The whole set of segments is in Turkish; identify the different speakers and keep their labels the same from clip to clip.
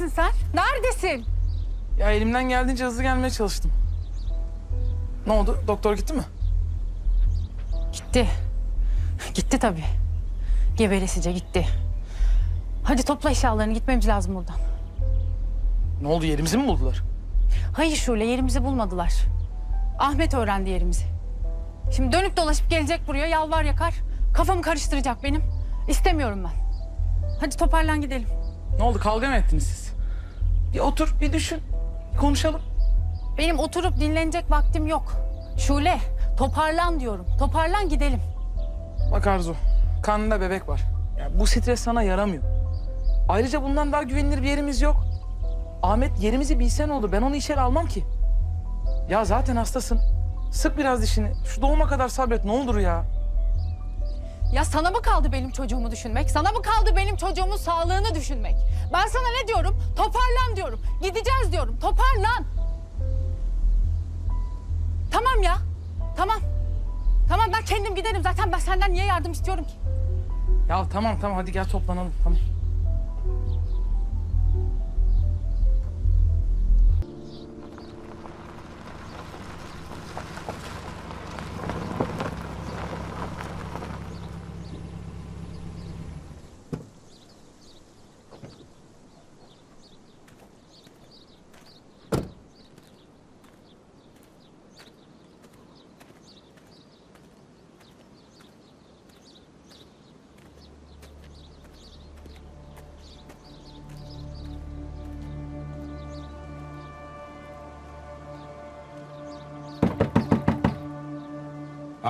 Speaker 1: Neredesin sen? Neredesin?
Speaker 2: Ya elimden geldiğince hızlı gelmeye çalıştım. Ne oldu? Doktor gitti mi?
Speaker 1: Gitti. Gitti tabii. Geberesice gitti. Hadi topla eşyalarını gitmemiz lazım buradan.
Speaker 2: Ne oldu? Yerimizi mi buldular?
Speaker 1: Hayır Şule yerimizi bulmadılar. Ahmet öğrendi yerimizi. Şimdi dönüp dolaşıp gelecek buraya yalvar yakar. Kafamı karıştıracak benim. İstemiyorum ben. Hadi toparlan gidelim.
Speaker 2: Ne oldu? Kavga mı ettiniz siz? Bir otur, bir düşün. Konuşalım.
Speaker 1: Benim oturup dinlenecek vaktim yok. Şule toparlan diyorum. Toparlan gidelim.
Speaker 2: Bak Arzu, karnında bebek var. Ya bu stres sana yaramıyor. Ayrıca bundan daha güvenilir bir yerimiz yok. Ahmet yerimizi bilse ne olur? Ben onu içeri almam ki. Ya zaten hastasın. Sık biraz dişini. Şu doğuma kadar sabret ne olur ya.
Speaker 1: Ya sana mı kaldı benim çocuğumu düşünmek? Sana mı kaldı benim çocuğumun sağlığını düşünmek? Ben sana ne diyorum? Toparlan diyorum. Gideceğiz diyorum. Toparlan. Tamam ya. Tamam. Tamam ben kendim giderim. Zaten ben senden niye yardım istiyorum ki?
Speaker 2: Ya tamam tamam hadi gel toplanalım tamam.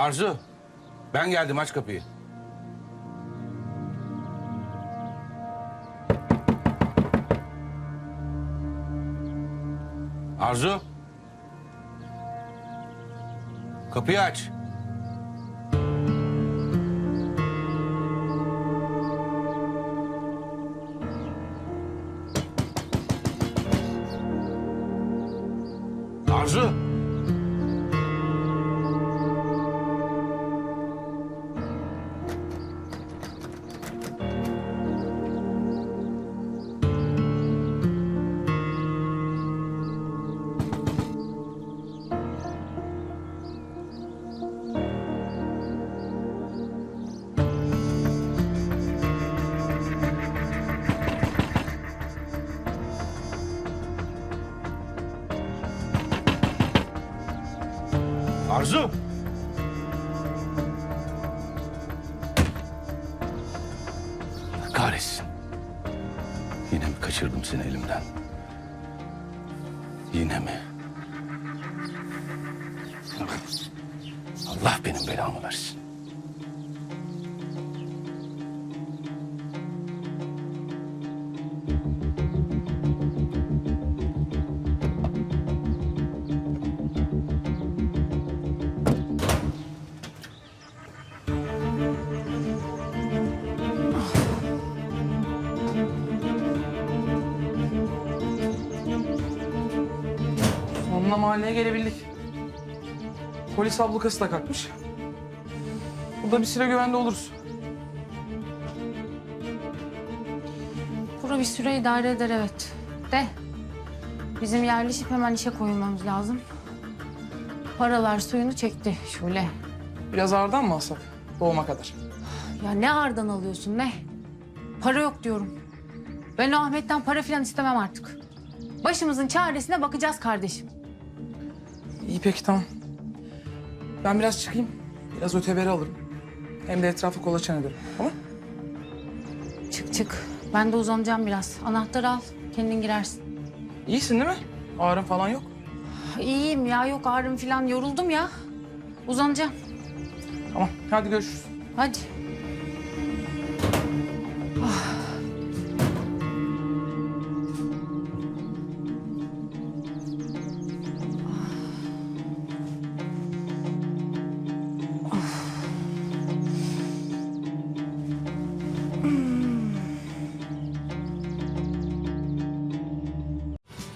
Speaker 3: Arzu, ben geldim aç kapıyı. Arzu. Kapıyı aç. Arzu. Arzu. Allah Kahretsin. Yine mi kaçırdım seni elimden? Yine mi? Allah benim belamı versin.
Speaker 2: Sonunda mahalleye gelebildik. Polis ablukası da kalkmış. Burada bir süre güvende oluruz.
Speaker 1: Bura bir süre idare eder evet. De bizim yerleşip hemen işe koyulmamız lazım. Paralar suyunu çekti Şule.
Speaker 2: Biraz ağırdan mı alsak? Doğuma kadar.
Speaker 1: Ya ne ağırdan alıyorsun ne? Para yok diyorum. Ben o Ahmet'ten para falan istemem artık. Başımızın çaresine bakacağız kardeşim.
Speaker 2: İyi peki tamam. Ben biraz çıkayım. Biraz öteberi alırım. Hem de etrafı kolaçan ederim. Tamam?
Speaker 1: Çık çık. Ben de uzanacağım biraz. Anahtarı al. Kendin girersin.
Speaker 2: İyisin değil mi? Ağrın falan yok.
Speaker 1: İyiyim ya. Yok ağrım falan. Yoruldum ya. Uzanacağım.
Speaker 2: Tamam. Hadi görüşürüz.
Speaker 1: Hadi.